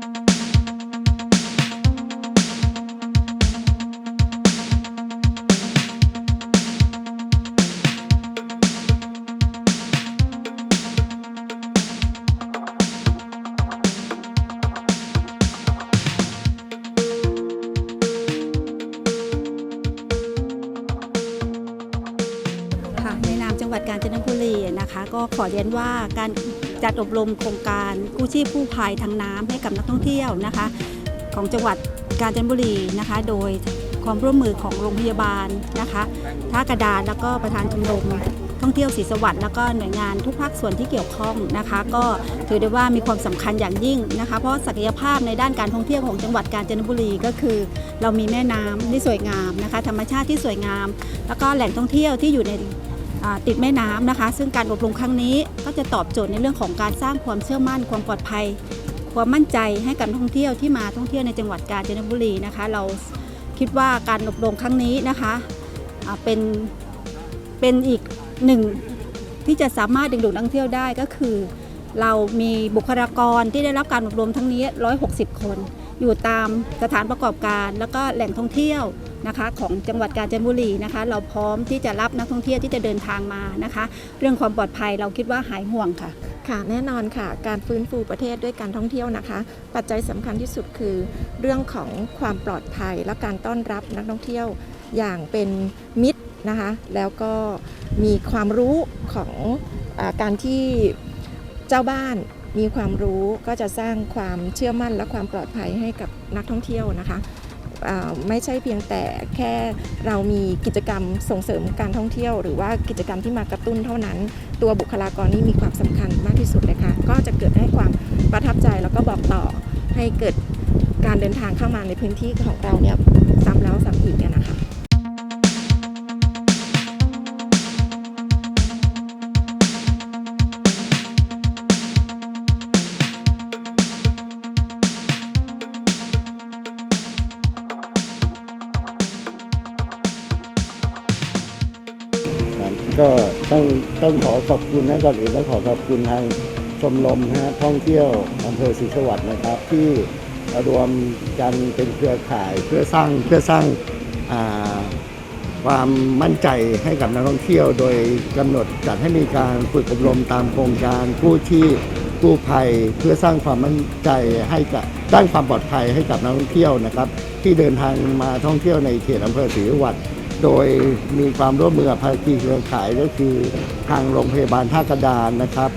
thank you นะคะ ก็ขอเรียนว่าการจัดอบรมโครงการกู้ชีพกู้ภัยทางน้ำให้กับนักท่องเที่ยวนะคะ ของจังหวัดกาญจนบุรีนะคะ โดยความร่วมมือของโรงพยาบาลนะคะท่ากระดานแล้วก็ประธานชมรมท่องเที่ยวศรีสวัสดิ์แล้วก็หน่วยงานทุกภาคส่วนที่เกี่ยวข้องนะคะ ก็ถือได้ว่ามีความสำคัญอย่างยิ่งนะคะ เพราะศักยภาพในด้านการท่องเที่ยวของจังหวัดกาญจนบุรีก็คือ เรามีแม่น้ำที่สวยงามนะคะ ธรรมชาติที่สวยงาม แล้วก็แหล่งท่องเที่ยวที่อยู่ใน ติดแม่น้ำนะคะ ซึ่งการอบรมครั้งนี้ก็จะตอบโจทย์ในเรื่องของการสร้างความเชื่อมั่นความปลอดภัย ความมั่นใจให้กับท่องเที่ยวที่มาท่องเที่ยวในจังหวัดกาญจนบุรีนะคะ เราคิดว่าการอบรมครั้งนี้นะคะเป็นเป็นอีกหนึ่งที่จะสามารถดึงดูดนักท่องเที่ยวได้ก็คือ เรามีบุคลากรที่ได้รับการอบรมทั้งนี้ 160 คน อยู่ตามสถานประกอบการ แล้วก็แหล่งท่องเที่ยวนะคะของจังหวัดกาญจนบุรีนะคะ เราพร้อมที่จะรับนักท่องเที่ยวที่จะเดินทางมานะคะ เรื่องความปลอดภัยเราคิดว่าหายห่วงค่ะ ค่ะแน่นอนค่ะ การฟื้นฟูประเทศด้วยการท่องเที่ยวนะคะ ปัจจัยสำคัญที่สุดคือ เรื่องของความปลอดภัยและการต้อนรับนักท่องเที่ยวอย่างเป็นมิตรนะคะ แล้วก็มีความรู้ของอการที่เจ้าบ้าน มีความรู้ก็จะสร้างความเชื่อมั่นและความปลอดภัยให้กับนักท่องเที่ยวนะคะไม่ใช่เพียงแต่แค่เรามีกิจกรรมส่งเสริมการท่องเที่ยว หรือว่ากิจกรรมที่มากระตุ้นเท่านั้น ตัวบุคลากรนี่มีความสำคัญมากที่สุดเลยค่ะก็จะเกิดให้ความประทับใจแล้วก็บอกต่อให้เกิดการเดินทางเข้ามาในพื้นที่ของเราเนี่ยซ้ำแล้วซ้ำอีกเนี่ยนะคะ ก็ต้องต้องขอขอบคุณนะก่อนอื่นต้องขอขอบคุณทางชมรมนะฮะท่องเที่ยวอำเภอศรีสวัสดิ์นะครับ ที่รวมกันเป็นเครือข่ายเพื่อสร้างเพื่อสร้างความมั่นใจให้กับนักท่องเที่ยว โดยกำหนดจัดให้มีการฝึกอบรมตามโครงการกู้ชีพกู้ภัยเพื่อสร้างความมั่นใจให้กับสร้างความปลอดภัยให้กับนักท่องเที่ยวนะครับ ที่เดินทางมาท่องเที่ยวในเขตอำเภอศรีสวัสดิ์ โดยมีความร่วมมือกับภาคีเครือข่ายก็คือทางโรงพยาบาลท่ากระดานนะครับ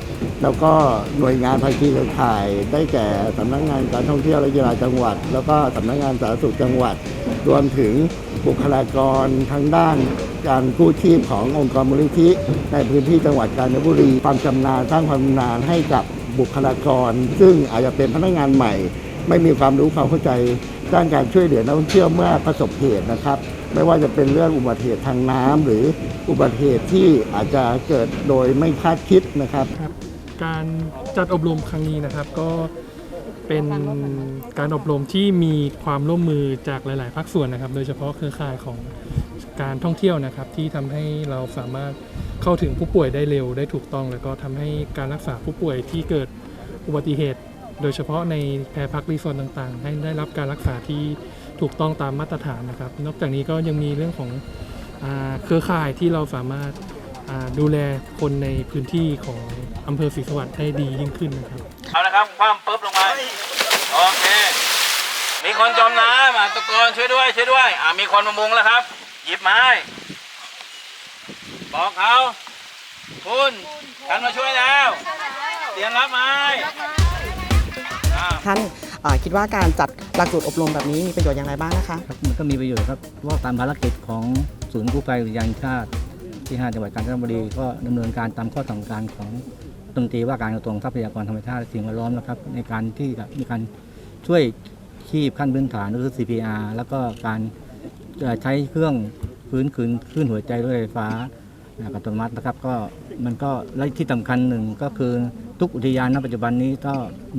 แล้วก็หน่วยงานภาคีเครือข่ายได้แก่สำนักงานการท่องเที่ยวและกีฬาจังหวัด แล้วก็สำนักงานสาธารณสุขจังหวัด รวมถึงบุคลากรทางด้านการกู้ชีพขององค์กรมูลนิธิในพื้นที่จังหวัดกาญจนบุรี ความชำนาญสร้างความชำนาญให้กับบุคลากร ซึ่งอาจจะเป็นพนักงานใหม่ ไม่มีความรู้ความเข้าใจด้านการช่วยเหลือนักท่องเที่ยวเมื่อประสบเหตุนะครับ ไม่ว่าจะเป็นเรื่องอุบัติเหตุทางน้ำหรืออุบัติเหตุที่อาจจะเกิดโดยไม่คาดคิดนะครับ ครับการจัดอบรมครั้งนี้นะครับก็เป็นการอบรมที่มีความร่วมมือจากหลาย ๆ ภาคส่วนนะครับ โดยเฉพาะเครือข่ายของการท่องเที่ยวนะครับ ที่ทำให้เราสามารถเข้าถึงผู้ป่วยได้เร็วได้ถูกต้อง แล้วก็ทำให้การรักษาผู้ป่วยที่เกิดอุบัติเหตุ โดยเฉพาะในแพรพักรีสอร์ทต่าง ๆ ให้ได้รับการรักษาที่ ถูกต้องตามมาตรฐานนะครับ นอกจากนี้ก็ยังมีเรื่องของอาเครือข่ายที่เราสามารถอ่าดูแลคนในพื้นที่ของอำเภอศรีสวัสดิ์ได้ดียิ่งขึ้นนะครับ เอาละครับคว่ำปุ๊บลงมาโอเค มีคนจมน้ำอะตะโกนช่วยด้วยช่วยด้วยอ่ามีคนมามุงแล้วครับ หยิบไม้บอกเขาคุณฉันมาช่วยแล้วเตรียมรับไม้อ่าท่านเอ่อคิดว่าการจัด หลักสูตรอบรมแบบนี้มีประโยชน์อย่างไรบ้างนะคะ ครับมันก็มีประโยชน์ครับเพราะว่าตามภารกิจของศูนย์กู้ภัยอุทยานแห่งชาติที่ 5 จังหวัดกาญจนบุรีก็ดำเนินการตามข้อสั่งการของรัฐมนตรีว่าการกระทรวงทรัพยากรธรรมชาติและสิ่งแวดล้อมนะครับ ในการที่จะมีการช่วยชีพขั้นพื้นฐานก็คือ CPR แล้วก็การเอ่อใช้เครื่องฟื้นคืนคลื่นหัวใจด้วยไฟฟ้าอัตโนมัตินะครับก็มันก็และที่สำคัญหนึ่งก็คือทุกอุทยานณปัจจุบันนี้ก็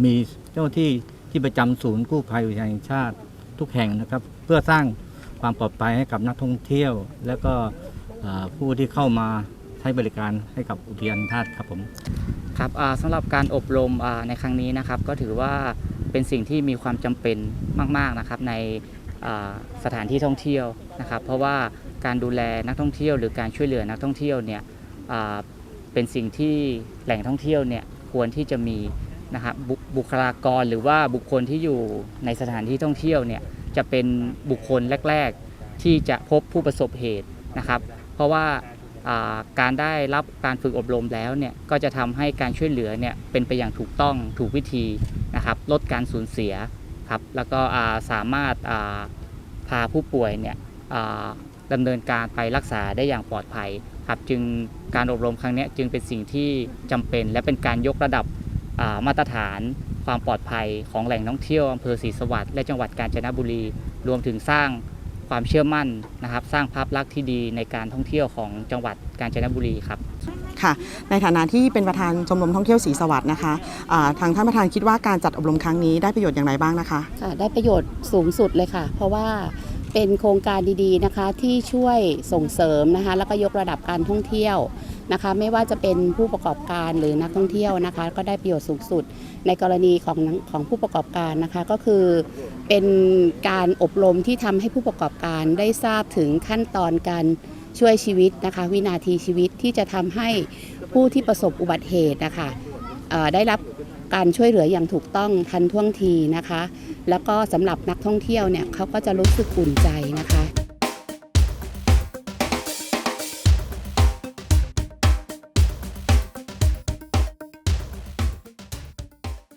มีเจ้าหน้าที่ ที่ประจำศูนย์กู้ภัยอุทยานแห่งชาติทุกแห่งนะครับ เพื่อสร้างความปลอดภัยให้กับนักท่องเที่ยว และก็ผู้ที่เข้ามาใช้บริการให้กับอุทยานแห่งชาติครับผมครับอ่าสำหรับการอบรมในครั้งนี้นะครับ ก็ถือว่าเป็นสิ่งที่มีความจำเป็นมาก ๆนะครับในสถานที่ท่องเที่ยวนะครับ เพราะว่าการดูแลนักท่องเที่ยว หรือการช่วยเหลือนักท่องเที่ยวเนี่ยเป็นสิ่งที่แหล่งท่องเที่ยวเนี่ยควรที่จะมี นะครับบุบุคลากรหรือว่าบุคคลที่อยู่ในสถานที่ท่องเที่ยวเนี่ยจะเป็นบุคคลแรก ๆ ที่จะพบผู้ประสบเหตุนะครับ เพราะว่าการได้รับการฝึกอบรมแล้วเนี่ยก็จะทำให้การช่วยเหลือเนี่ยเป็นไปอย่างถูกต้องถูกวิธีนะครับ ลดการสูญเสียครับแล้วก็สามารถาพาผู้ป่วยเนี่ยดำเนินการไปรักษาได้อย่างปลอดภัยครับจึงการอบรมครั้งนี้จึงเป็นสิ่งที่จำเป็น และเป็นการยกระดับ มาตรฐานความปลอดภัยของแหล่งท่องเที่ยวอำเภอศรีสวัสดิ์และจังหวัดกาญจนบุรี รวมถึงสร้างความเชื่อมั่นนะครับ สร้างภาพลักษณ์ที่ดีในการท่องเที่ยวของจังหวัดกาญจนบุรีครับค่ะในฐานะที่เป็นประธานชมรมท่องเที่ยวศรีสวัสดิ์นะคะอ่าทางท่านประธานคิดว่าการจัดอบรมครั้งนี้ได้ประโยชน์อย่างไรบ้างนะคะค่ะได้ประโยชน์สูงสุดเลยค่ะ เพราะว่า เป็นโครงการดีๆนะคะที่ช่วยส่งเสริมนะคะแล้วก็ยกระดับการท่องเที่ยวนะคะ ไม่ว่าจะเป็นผู้ประกอบการหรือนักท่องเที่ยวนะคะ ก็ได้ประโยชน์สูงสุดในกรณีของของผู้ประกอบการนะคะก็คือเป็นการอบรมที่ทำให้ผู้ประกอบการได้ทราบถึงขั้นตอนการช่วยชีวิตนะคะ วินาทีชีวิตที่จะทำให้ผู้ที่ประสบอุบัติเหตุนะคะได้รับการช่วยเหลืออย่างถูกต้องทันท่วงทีนะคะ แล้วก็สำหรับนักท่องเที่ยวเนี่ยเขาก็จะรู้สึกอุ่นใจนะคะ